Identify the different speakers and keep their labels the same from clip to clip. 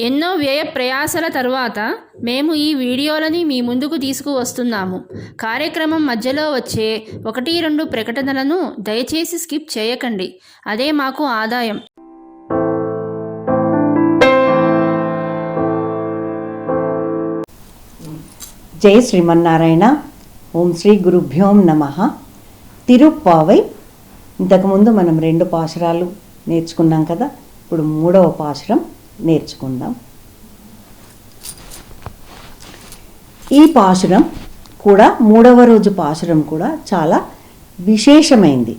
Speaker 1: ఎన్నో వ్యయ ప్రయాసల తరువాత మేము ఈ వీడియోలని మీ ముందుకు తీసుకువస్తున్నాము. కార్యక్రమం మధ్యలో వచ్చే ఒకటి రెండు ప్రకటనలను దయచేసి స్కిప్ చేయకండి. అదే మాకు ఆదాయం.
Speaker 2: జై శ్రీమన్నారాయణ. ఓం శ్రీ గురుభ్యోం నమ. తిరుప్పావై. ఇంతకుముందు మనం రెండు పాశురాలు నేర్చుకున్నాం కదా. ఇప్పుడు మూడవ పాశురం. నేర్చుకుందాం. ఈ పాశురం కూడా మూడవ రోజు పాశురం కూడా చాలా విశేషమైంది.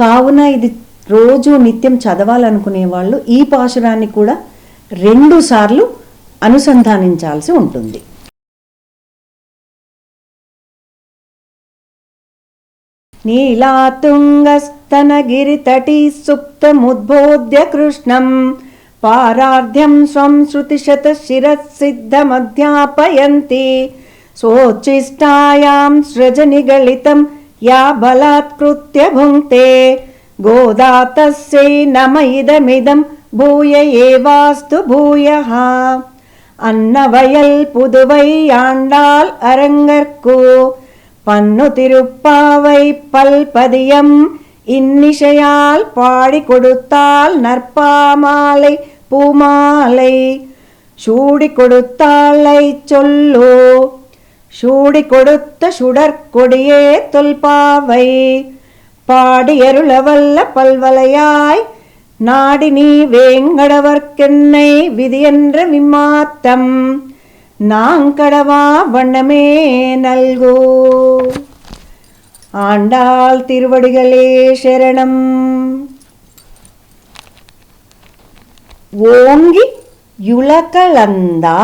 Speaker 2: కావున ఇది రోజు నిత్యం చదవాలనుకునే వాళ్ళు ఈ పాశురాన్ని కూడా రెండు సార్లు అనుసంధానించాల్సి ఉంటుంది. నీలాతుంగస్తనగిరితటి సుప్తముద్బోధ్య కృష్ణం पारार्ध्यं स्वं श्रुतिशतशिरः सिद्धमध्यापयन्ति स्वोच्छिष्टायां सृजनिगलितं या बलात्कृत्य भुङ्क्ते गोदा तस्यै नम इदमिदं भूय एवास्तु भूयः அன்னவயல் புதுவை ஆண்டாள் அரங்கற்கு பன்னு திருப்பாவை பல்பதியம் இன்னிசையால் பாடி கொடுத்தால் நற்பாமாலை பூமாலை சூடி கொடுத்தாளை சொல்லோ. சூடி கொடுத்த சுடற்கொடியே தொல்பாவை பாடியருளவல்ல பல்வலையாய் நாடி நீ வேங்கடவர்க்கென்னை விதியென்ற விம்மாத்தம் நாங்கடவா வண்ணமே நல்கோ. ஆண்டாள் திருவடிகளே சரணம். ఓంగి యులకలందా.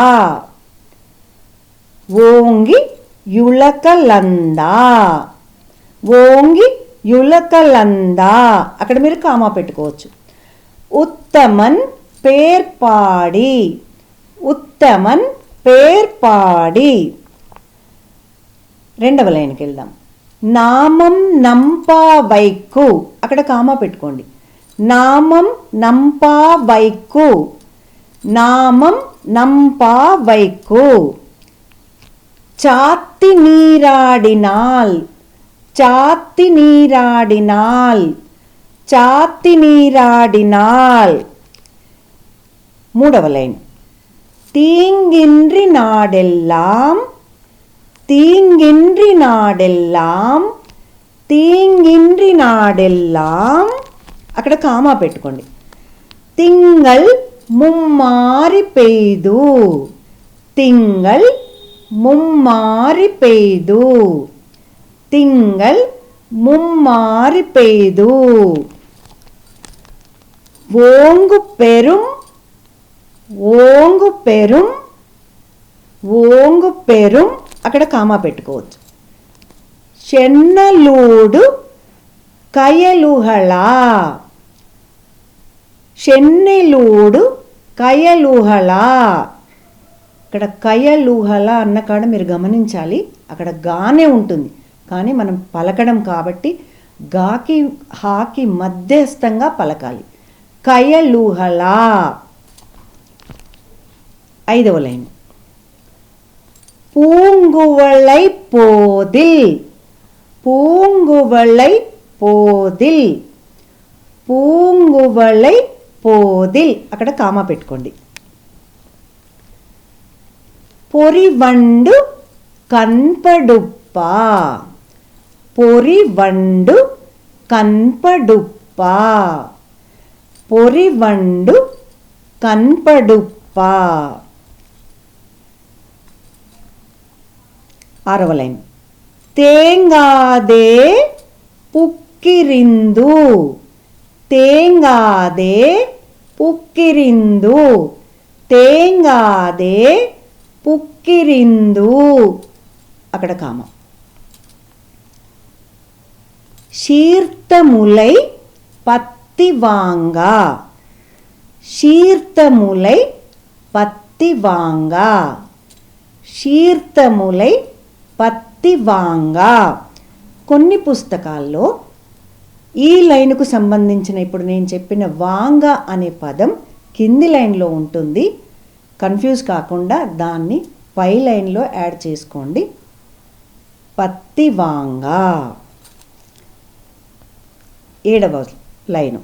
Speaker 2: ఓంగి యులకలందా. ఓంగి యులకలందా. అక్కడ మీరు కామా పెట్టుకోవచ్చు. ఉత్తమన్ పేర్పాడి. ఉత్తమన్ పేర్పాడి. రెండవ లైన్కి వెళ్దాం. నామం నంపా వైకు అక్కడ కామా పెట్టుకోండి. நாமம் நம்பா வைக்கு. நாமம் நம்பா வைக்கு. சாத்தி நீராடினால் சாத்தி நீராடினால் சாத்தி நீராடினால். மூடவலைன் தீங்கின்றி நாடெல்லாம் தீங்கின்றி நாடெல்லாம் தீங்கின்றி நாடெல்லாம் అక్కడ కామా పెట్టుకోండి. తింగల్ ముమ్మారి పెయ్దు తింగల్ ముమ్మారి పెయ్దు తింగల్ ముమ్మారి పెయ్దు ఓంగు పెరుం ఓంగు పెరుం ఓంగు పెరుం అక్కడ కామా పెట్టుకోవచ్చు. చెన్నలూడు కయలుహళ. చెన్నెలూడు కయలుహళ ఇక్కడ కయలుహల అన్న కాడ మీరు గమనించాలి అక్కడ గానే ఉంటుంది కానీ మనం పలకడం కాబట్టి గాకి హాకి మధ్యస్థంగా పలకాలి కయలుహల ఐదవ లైన్ பூங்குவளை போதில் பூங்குவளை పోదిల్ పూంగువళై పోదిల్ అక్కడ కామా పెట్టుకోండి. పొరివండు కన్పడుప్ప. పొరివండు కన్పడుప్ప. పొరివండు కన్పడుప్ప. ఆరవ లైన్. తేంగాదే పుక్కిరిందు తేంగాదే పుక్కిరిందు తేంగాదే పుక్కిరిందు అక్కడ కామ శీర్తములై పత్తివాంగా శీర్తములై పత్తివాంగా శీర్తములై పత్తివాంగా కొన్ని పుస్తకాల్లో ఈ లైన్కు సంబంధించిన ఇప్పుడు నేను చెప్పిన వాంగ అనే పదం కింది లైన్లో ఉంటుంది. కన్ఫ్యూజ్ కాకుండా దాన్ని పై లైన్లో యాడ్ చేసుకోండి. పత్తి వాంగ. ఏడవ లైను.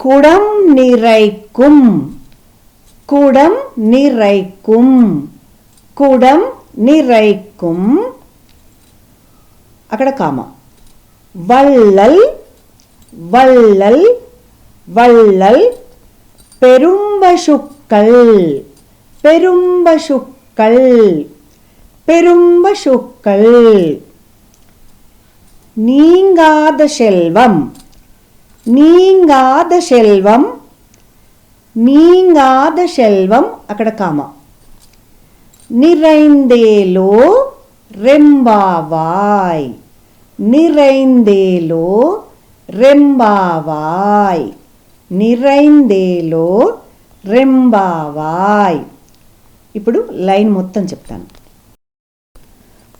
Speaker 2: కుడం నిరైకుం. కుడం నిరైకుం. కుడం నిరైకుం. అక్కడ కామ. వళ్ళల్ వళ్ళల్ వళ్ళల్ பெரும்பசுக்கள் பெரும்பசுக்கள் பெரும்பசுக்கள் நீங்காத செல்வம் நீங்காத செல்வம் நீங்காத செல்வம் అక్కడ కామ நிறைந்தேலோ ரெம்பாவாய் நிறைந்தேலோ ரெம்பாவாய். నిరైందేలో రెంబావాయ్ ఇప్పుడు లైన్ మొత్తం చెప్తాను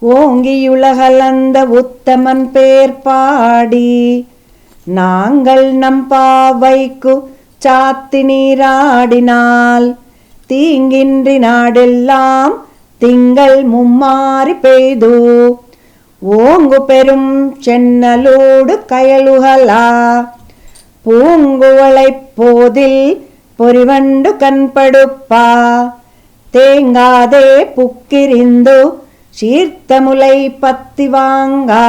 Speaker 2: ஓங்கியுலகலந்த உத்தமன் பேர் பாடி நாங்கள் நம் பாவைக்கு சாத்தி நீராடினால் தீங்கின்றி நாடெல்லாம் திங்கள் மும்மாறி பெய்து. ஓங்கு பெரும் சென்னலோடு கயலுகலா பூங்குவளை போதில் பொறிவண்டு கண்படுப்பா? தேங்காதே புக்கிரிந்து சீர்த்தமுலை பத்தி வாங்கா?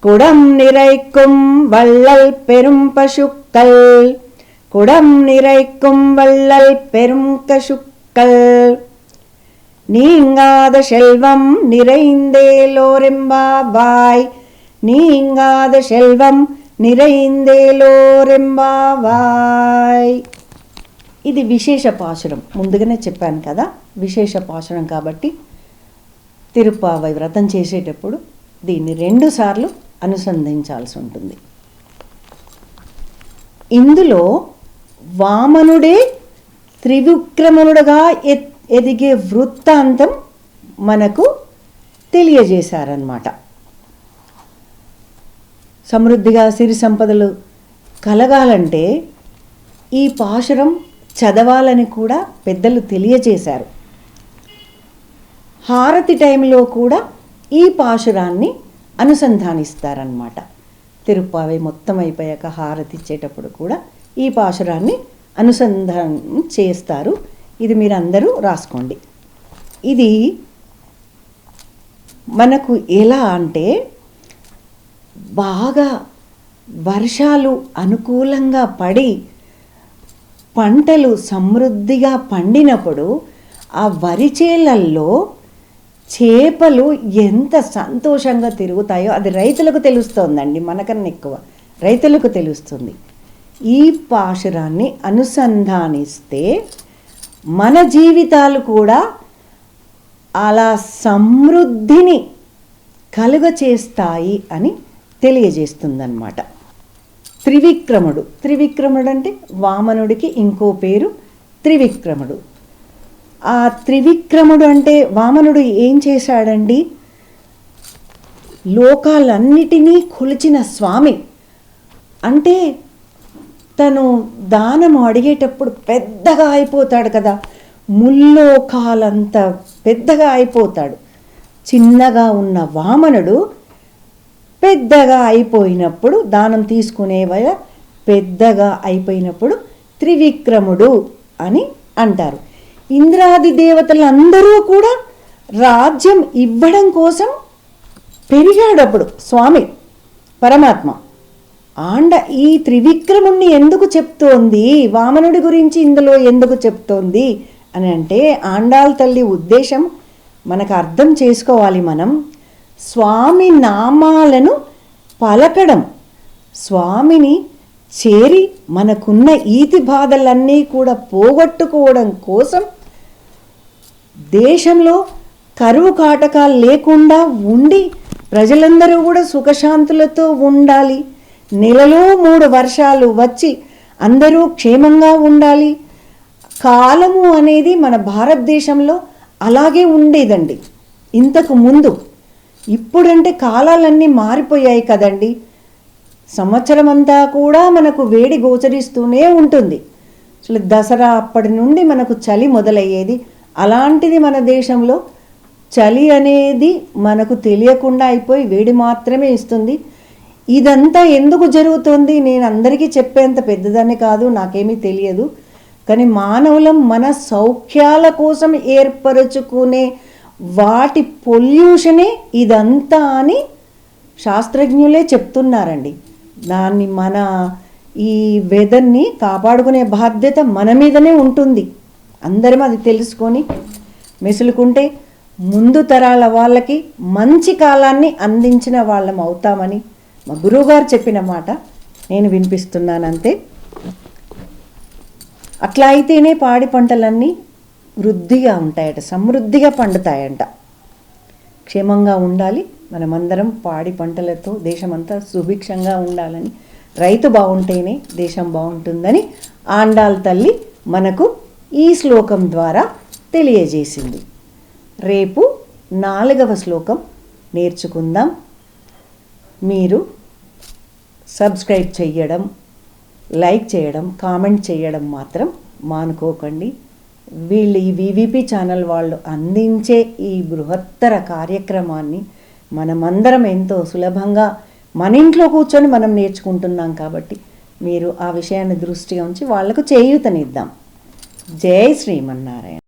Speaker 2: குடம் நிறைக்கும் வள்ளல் பெரும் பசுக்கள். குடம் நிறைக்கும் வள்ளல் பெரும் கசுக்கள். நீங்காத செல்வம் శెల్వం நீங்காத செல்வம் நிறைందేలోరెంబావాయ్ ఇది విశేష పాశురం ముందుగానే చెప్పాను కదా విశేష పాశురం కాబట్టి తిరుపావై వ్రతం చేసేటప్పుడు దీన్ని రెండుసార్లు అనుసంధించాల్సి ఉంటుంది. ఇందులో వామనుడే త్రివిక్రమనుడుగా ఎత్ ఎదిగే వృత్తాంతం మనకు తెలియజేశారన్నమాట. సమృద్ధిగా సిరి సంపదలు కలగాలంటే ఈ పాశురం చదవాలని కూడా పెద్దలు తెలియజేశారు. హారతి టైంలో కూడా ఈ పాశురాన్ని అనుసంధానిస్తారనమాట తిరుప్పావి మొత్తం అయిపోయాక హారతి ఇచ్చేటప్పుడు కూడా ఈ పాశురాన్ని అనుసంధానం చేస్తారు. ఇది మీరు అందరూ రాసుకోండి. ఇది మనకు ఎలా అంటే బాగా వర్షాలు అనుకూలంగా పడి పంటలు సమృద్ధిగా పండినప్పుడు ఆ వరి చేలల్లో చేపలు ఎంత సంతోషంగా తిరుగుతాయో అది రైతులకు తెలుస్తోందండి మనకన్నా ఎక్కువ. రైతులకు తెలుస్తుంది. ఈ పాశురాన్ని అనుసంధానిస్తే మన జీవితాలు కూడా అలా సమృద్ధిని కలుగ చేస్తాయి అని తెలియజేస్తుందన్నమాట. త్రివిక్రముడు. త్రివిక్రముడు అంటే వామనుడికి ఇంకో పేరు త్రివిక్రముడు. ఆ త్రివిక్రముడు అంటే వామనుడు ఏం చేశాడండి? లోకాలన్నిటినీ కొలిచిన స్వామి. అంటే తను దానము అడిగేటప్పుడు పెద్దగా అయిపోతాడు కదా. ముల్లోకాలంత పెద్దగా అయిపోతాడు. చిన్నగా ఉన్న వామనుడు పెద్దగా అయిపోయినప్పుడు దానం తీసుకునే వల్ల పెద్దగా అయిపోయినప్పుడు త్రివిక్రముడు అని అంటారు. ఇంద్రాది దేవతలందరూ కూడా రాజ్యం ఇవ్వడం కోసం పెరిగాడప్పుడు స్వామి పరమాత్మ. ఆండ ఈ త్రివిక్రముణ్ణి ఎందుకు చెప్తోంది? వామనుడి గురించి ఇందులో ఎందుకు చెప్తోంది? అని అంటే ఆండాల్ తల్లి ఉద్దేశం మనకు అర్థం చేసుకోవాలి మనం. స్వామి నామాలను పలకడం స్వామిని చేరి మనకున్న ఈతి బాధలన్నీ కూడా పోగొట్టుకోవడం కోసం దేశంలో కరువు కాటకాలు లేకుండా ఉండి ప్రజలందరూ కూడా సుఖశాంతులతో ఉండాలి. నెలలో మూడు వర్షాలు వచ్చి అందరూ క్షేమంగా ఉండాలి. కాలము అనేది మన భారతదేశంలో అలాగే ఉండేదండి. ఇంతకు ముందు. ఇప్పుడంటే కాలాలన్నీ మారిపోయాయి కదండి. సంవత్సరం అంతా కూడా మనకు వేడి గోచరిస్తూనే ఉంటుంది. అసలు దసరా అప్పటి నుండి మనకు చలి మొదలయ్యేది. అలాంటిది మన దేశంలో చలి అనేది మనకు తెలియకుండా అయిపోయి వేడి మాత్రమే ఇస్తుంది. ఇదంతా ఎందుకు జరుగుతుంది? నేను అందరికీ చెప్పేంత పెద్దదాన్ని కాదు నాకేమీ తెలియదు. కానీ మానవులం మన సౌఖ్యాల కోసం ఏర్పరచుకునే వాటి పొల్యూషనే ఇదంతా అని శాస్త్రజ్ఞులే చెప్తున్నారండి. దాన్ని మన ఈ వెదర్ని కాపాడుకునే బాధ్యత మన మీదనే ఉంటుంది. అందరం అది తెలుసుకొని మెసులుకుంటే ముందు తరాల వాళ్ళకి మంచి కాలాన్ని అందించిన వాళ్ళం అవుతామని మా గురువుగారు చెప్పిన మాట నేను వినిపిస్తున్నాను అంతే అట్లా అయితేనే పాడి పంటలన్నీ వృద్ధిగా ఉంటాయట సమృద్ధిగా పండుతాయంట. క్షేమంగా ఉండాలి మనమందరం పాడి పంటలతో దేశమంతా సుభిక్షంగా ఉండాలని రైతు బాగుంటేనే దేశం బాగుంటుందని ఆండాల్ తల్లి మనకు ఈ శ్లోకం ద్వారా తెలియజేసింది. రేపు నాలుగవ శ్లోకం నేర్చుకుందాం. మీరు సబ్స్క్రైబ్ చేయడం లైక్ చేయడం కామెంట్ చేయడం మాత్రం మానుకోకండి. వీళ్ళు ఈ వివిపి ఛానల్ వాళ్ళు అందించే ఈ బృహత్తర కార్యక్రమాన్ని మనమందరం ఎంతో సులభంగా మన ఇంట్లో కూర్చొని మనం నేర్చుకుంటున్నాం కాబట్టి మీరు ఆ విషయాన్ని దృష్టిగా ఉంచి వాళ్ళకు చేయూతనిద్దాం. జై శ్రీమన్నారాయణ.